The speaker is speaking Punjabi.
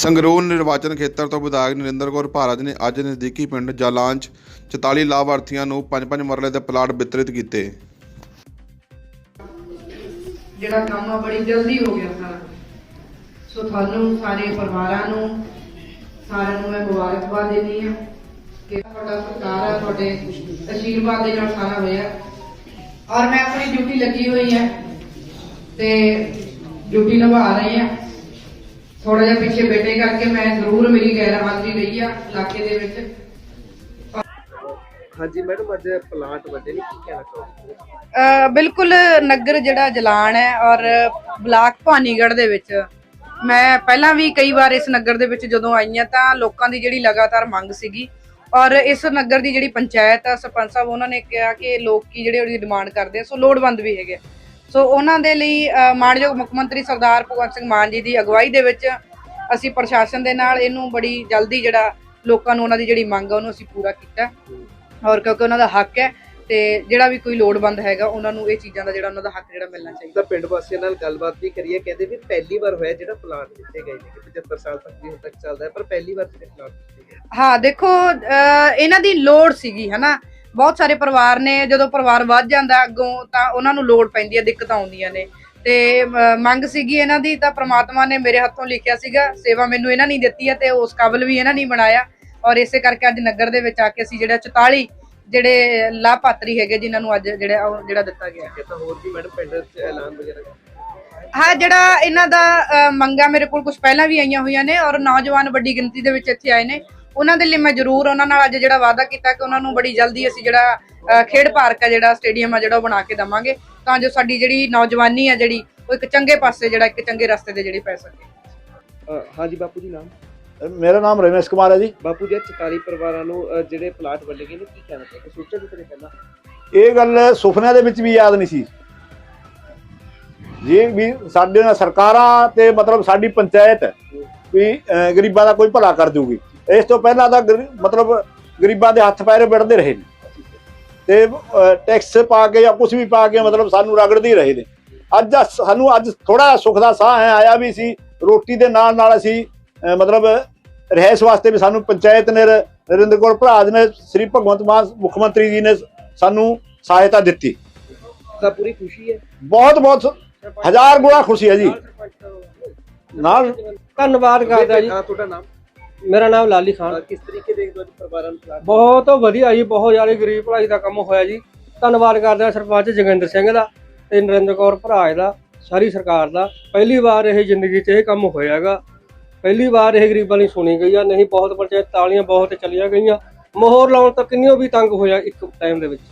ਸੰਗਰੂਰ ਨਿਰਵਾਚਨ ਖੇਤਰ ਤੋਂ ਵਿਧਾਇਕ ਨਰਿੰਦਰ ਕੌਰ ਭਾਰਤ ਨੇ ਅੱਜ ਨਜ਼ਦੀਕੀ ਪਿੰਡ ਜਾਲਾਂ 'ਚ 44 ਲਾਭਾਰਥੀਆਂ ਨੂੰ ਪੰਜ ਪੰਜ ਮਰਲੇ ਦੇ ਪਲਾਟ ਵਿਤਰਿਤ ਕੀਤੇ। ਜਿਹੜਾ ਕੰਮ ਆ ਬੜੀ ਜਲਦੀ ਹੋ ਗਿਆ ਸਾਰਾ। ਸੋ ਤੁਹਾਨੂੰ ਸਾਰੇ ਪਰਿਵਾਰਾਂ ਨੂੰ, ਸਾਰਿਆਂ ਨੂੰ ਮੈਂ ਮੁਬਾਰਕਬਾਦ ਦਿੰਦੀ ਆ ਕਿ ਤੁਹਾਡਾ ਸਤਿਕਾਰ ਆ, ਤੁਹਾਡੇ ਅਸ਼ੀਰਵਾਦ ਦੇ ਨਾਲ ਸਾਰਾ ਹੋਇਆ। ਔਰ ਮੈਂ ਆਪਣੀ ਡਿਊਟੀ ਲੱਗੀ ਹੋਈ ਹੈ ਤੇ ਡਿਊਟੀ ਨਿਭਾ ਰਹੀ ਆ ਥੋੜਾ ਜਿਹਾ ਪਿੱਛੇ ਬੈਠੇ ਕਰਕੇ ਮੈਂ ਜ਼ਰੂਰ ਮੇਰੀ ਗੈਰ ਹਾਜ਼ਰੀ ਰਹੀ ਆ ਇਲਾਕੇ ਦੇ ਵਿੱਚ। ਹਾਂਜੀ ਮੈਡਮ ਅੱਜ ਪਲਾਂਟ ਵੱਡੇ ਨੇ ਕੀ ਕਹਿਣਾ ਚਾਹੋਗੇ? ਅ, ਬਿਲਕੁਲ ਨਗਰ ਜਿਹੜਾ ਜਲਾਨ ਹੈ ਔਰ ਬਲਾਕ ਭਾਨੀਗੜ੍ਹ ਦੇ ਵਿੱਚ। ਮੈਂ ਪਹਿਲਾਂ ਵੀ ਕਈ ਵਾਰ ਇਸ ਨਗਰ ਦੇ ਵਿੱਚ ਜਦੋਂ ਆਈ ਹਾਂ ਤਾਂ ਲੋਕਾਂ ਦੀ ਜਿਹੜੀ ਲਗਾਤਾਰ ਮੰਗ ਸੀਗੀ। ਔਰ ਇਸ ਨਗਰ ਦੀ ਜਿਹੜੀ ਪੰਚਾਇਤ ਆ ਸਰਪੰਚ ਸਾਹਿਬ ਉਹਨਾਂ ਨੇ ਕਿਹਾ ਕਿ ਲੋਕ ਕੀ ਜਿਹੜੇ ਉਹਦੀ ਡਿਮਾਂਡ ਕਰਦੇ ਆ ਸੋ ਲੋੜਵੰਦ ਵੀ ਹੈਗੇ ਆ। ਸੋ ਉਹਨਾਂ ਦੇ ਲਈ ਅ, ਮਾਣਯੋਗ ਮੁੱਖ ਮੰਤਰੀ ਸਰਦਾਰ ਭਗਵੰਤ ਸਿੰਘ ਮਾਨ ਜੀ ਦੀ ਅਗਵਾਈ ਦੇ ਵਿੱਚ ਅਸੀਂ ਪ੍ਰਸ਼ਾਸਨ ਦੇ ਨਾਲ ਇਹਨੂੰ ਬੜੀ ਜਲਦੀ ਜਿਹੜਾ ਲੋਕਾਂ ਨੂੰ ਉਹਨਾਂ ਦੀ ਜਿਹੜੀ ਮੰਗ ਆ ਉਹਨੂੰ ਅਸੀਂ ਪੂਰਾ ਕੀਤਾ। ਔਰ ਕਿਉਂਕਿ ਉਹਨਾਂ ਦਾ ਹੱਕ ਹੈ ਤੇ ਜਿਹੜਾ ਵੀ ਕੋਈ ਲੋੜਵੰਦ ਹੈਗਾ ਉਹਨਾਂ ਨੂੰ ਇਹ ਚੀਜ਼ਾਂ ਦਾ ਜਿਹੜਾ ਉਹਨਾਂ ਦਾ ਹੱਕ ਜਿਹੜਾ ਮਿਲਣਾ ਚਾਹੀਦਾ। ਪਿੰਡ ਵਾਸੀਆਂ ਨਾਲ ਗੱਲਬਾਤ ਵੀ ਕਰੀਏ ਕਹਿੰਦੇ ਵੀ ਪਹਿਲੀ ਵਾਰ ਹੋਇਆ ਜਿਹੜਾ ਪਲਾਂਟ ਦਿੱਤੇ ਗਏ ਨੇ ਕਿ 75 ਸਾਲ ਤੱਕ ਵੀ ਹੁਣ ਤੱਕ ਚੱਲਦਾ ਹੈ ਪਰ ਪਹਿਲੀ ਵਾਰ ਜਿਹੜੇ ਪਲਾਂਟ ਦਿੱਤੇ ਗਏ ਹਾਂ ਦੇਖੋ ਇਹਨਾਂ ਦੀ ਲੋੜ ਸੀਗੀ ਹਨਾ? ਬਹੁਤ ਸਾਰੇ ਪਰਿਵਾਰ ਨੇ ਜਦੋਂ ਪਰਿਵਾਰ ਵੱਧ ਜਾਂਦਾ ਅੱਗੋਂ ਤਾਂ ਉਹਨਾਂ ਨੂੰ ਲੋੜ ਪੈਂਦੀ ਹੈ ਦਿੱਕਤਾਂ ਆਉਂਦੀਆਂ ਨੇ। ਤੇ ਮੰਗ ਸੀਗੀ ਇਹਨਾਂ ਦੀ ਤਾਂ ਪ੍ਰਮਾਤਮਾ ਨੇ ਮੇਰੇ ਹੱਥੋਂ ਲਿਖਿਆ ਸੀਗਾ ਸੇਵਾ ਮੈਨੂੰ ਇਹਨਾਂ ਨੇ ਦਿੱਤੀ ਹੈ ਤੇ ਉਸ ਕਾਬਲ ਵੀ ਇਹਨਾਂ ਨੇ ਬਣਾਇਆ। ਔਰ ਇਸੇ ਕਰਕੇ ਅੱਜ ਨਗਰ ਦੇ ਵਿੱਚ ਆ ਕੇ ਅਸੀਂ ਜਿਹੜਾ 44 ਜਿਹੜੇ ਲਾਭਪਾਤਰੀ ਹੈਗੇ ਜਿਨ੍ਹਾਂ ਨੂੰ ਅੱਜ ਜਿਹੜਾ ਉਹ ਜਿਹੜਾ ਦਿੱਤਾ ਗਿਆ। ਕਿ ਤਾਂ ਹੋਰ ਵੀ ਮੈਡਮ ਪਿੰਡ 'ਚ ਐਲਾਨ ਵਗੈਰਾ? ਹਾਂ ਜਿਹੜਾ ਇਹਨਾਂ ਦਾ ਮੰਗਾਂ ਮੇਰੇ ਕੋਲ ਕੁਝ ਪਹਿਲਾਂ ਵੀ ਆਈਆਂ ਹੋਈਆਂ ਨੇ ਔਰ ਨੌਜਵਾਨ ਵੱਡੀ ਗਿਣਤੀ ਦੇ ਵਿੱਚ ਇੱਥੇ ਆਏ ਨੇ। ਉਹਨਾਂ ਦੇ ਲਈ ਮੈਂ ਜ਼ਰੂਰ ਉਹਨਾਂ ਨਾਲ ਅੱਜ ਜਿਹੜਾ ਵਾਅਦਾ ਕੀਤਾ ਕਿ ਉਹਨਾਂ ਨੂੰ ਬੜੀ ਜਲਦੀ ਅਸੀਂ ਜਿਹੜਾ ਖੇਡ ਪਾਰਕ ਆ ਜਿਹੜਾ ਸਟੇਡੀਅਮ ਆ ਜਿਹੜਾ ਉਹ ਬਣਾ ਕੇ ਦਵਾਂਗੇ ਤਾਂ ਜੋ ਸਾਡੀ ਜਿਹੜੀ ਨੌਜਵਾਨੀ ਆ ਜਿਹੜੀ ਉਹ ਇੱਕ ਚੰਗੇ ਪਾਸੇ ਜਿਹੜਾ ਇੱਕ ਚੰਗੇ ਰਸਤੇ ਤੇ ਜਿਹੜੀ ਪੈ ਸਕੇ। ਹਾਂਜੀ ਬਾਪੂ ਜੀ ਨਾਮ? ਮੇਰਾ ਨਾਮ ਰਮੇਸ਼ ਕੁਮਾਰ ਹੈ ਜੀ। ਬਾਪੂ ਜੀ 44 ਪਰਿਵਾਰਾਂ ਨੂੰ ਜਿਹੜੇ ਪਲਾਟ ਵੰਡੇ ਗਏ ਨੇ ਕੀ ਕਹਿਣਾ ਚਾਹੋਗੇ? ਸੋਚਿਆ ਕਿਤੇ ਪਹਿਲਾਂ? ਇਹ ਗੱਲ ਸੁਪਨਿਆਂ ਦੇ ਵਿੱਚ ਵੀ ਯਾਦ ਨਹੀਂ ਸੀ। ਜੀ ਵੀ ਸਾਡੇ ਨਾਲ ਸਰਕਾਰਾਂ ਤੇ ਮਤਲਬ ਸਾਡੀ ਪੰਚਾਇਤ ਵੀ ਗਰੀਬਾਂ ਦਾ ਕੋਈ ਭਲਾ ਕਰ ਦੂਗੀ ਇਸ ਤੋਂ ਪਹਿਲਾਂ ਤਾਂ ਮਤਲਬ ਗਰੀਬਾਂ ਦੇ ਹੱਥ ਪੈਰ ਵਿੜਦੇ ਰਹੇ ਨੇ। ਤੇ ਟੈਕਸ ਪਾ ਕੇ ਜਾਂ ਕੁਝ ਵੀ ਪਾ ਕੇ ਮਤਲਬ ਸਾਨੂੰ ਰਗੜਦੇ ਹੀ ਰਹੇ ਨੇ। ਅੱਜ ਸਾਨੂੰ ਅੱਜ ਥੋੜਾ ਸੁੱਖ ਦਾ ਸਾਹ ਹੈ ਆਇਆ ਵੀ ਸੀ। ਰੋਟੀ ਦੇ ਨਾਲ ਨਾਲ ਅਸੀਂ ਮਤਲਬ ਰਹਿਸ ਵਾਸਤੇ ਵੀ ਸਾਨੂੰ ਪੰਚਾਇਤ ਨੇ ਨਰਿੰਦਰ ਕੌਰ ਭਰਾਜ ਨੇ ਸ੍ਰੀ ਭਗਵੰਤ ਮਾਨ ਮੁੱਖ ਮੰਤਰੀ ਜੀ ਨੇ ਸਾਨੂੰ ਸਹਾਇਤਾ ਦਿੱਤੀ। ਤਾਂ ਪੂਰੀ ਖੁਸ਼ੀ ਹੈ? ਬਹੁਤ ਬਹੁਤ ਹਜ਼ਾਰ ਗੁਣਾ ਖੁਸ਼ੀ ਹੈ ਜੀ। ਨਾਲ ਧੰਨਵਾਦ ਕਰਦਾ ਜੀ। ਤੁਹਾਡਾ ਨਾਮ? ਮੇਰਾ ਨਾਮ ਲਾਲੀ ਖਾਨ। ਕਿਸ ਤਰੀਕੇ ਦੇਖਦੇ ਹੋ ਪਰਿਵਾਰਾਂ ਨੂੰ ਬਹੁਤ ਵਧੀਆ ਜੀ ਬਹੁਤ ਜ਼ਿਆਦਾ ਗਰੀਬ ਭਲਾਈ ਦਾ ਕੰਮ ਹੋਇਆ ਜੀ। ਧੰਨਵਾਦ ਕਰਦੇ ਹਾਂ ਸਰਪੰਚ ਜੋਗਿੰਦਰ ਸਿੰਘ ਦਾ ਤੇ ਨਰਿੰਦਰ ਕੌਰ ਭਰਾਜ ਦਾ ਸਾਰੀ ਸਰਕਾਰ ਦਾ। ਪਹਿਲੀ ਵਾਰ ਇਹ ਜ਼ਿੰਦਗੀ 'ਚ ਇਹ ਕੰਮ ਹੋਇਆਗਾ ਪਹਿਲੀ ਵਾਰ ਇਹ ਗਰੀਬਾਂ ਲਈ ਸੁਣੀ ਗਈ ਆ। ਨਹੀਂ ਬਹੁਤ ਪੰਚਾਇਤ ਤਾਲੀਆਂ ਬਹੁਤ ਚੱਲੀਆਂ ਗਈਆਂ। ਮੋਹਰ ਲਾਉਣ ਤੱਕ ਕਿੰਨੀਓ ਵੀ ਤੰਗ ਹੋਇਆ ਇੱਕ ਟਾਈਮ ਦੇ ਵਿੱਚ।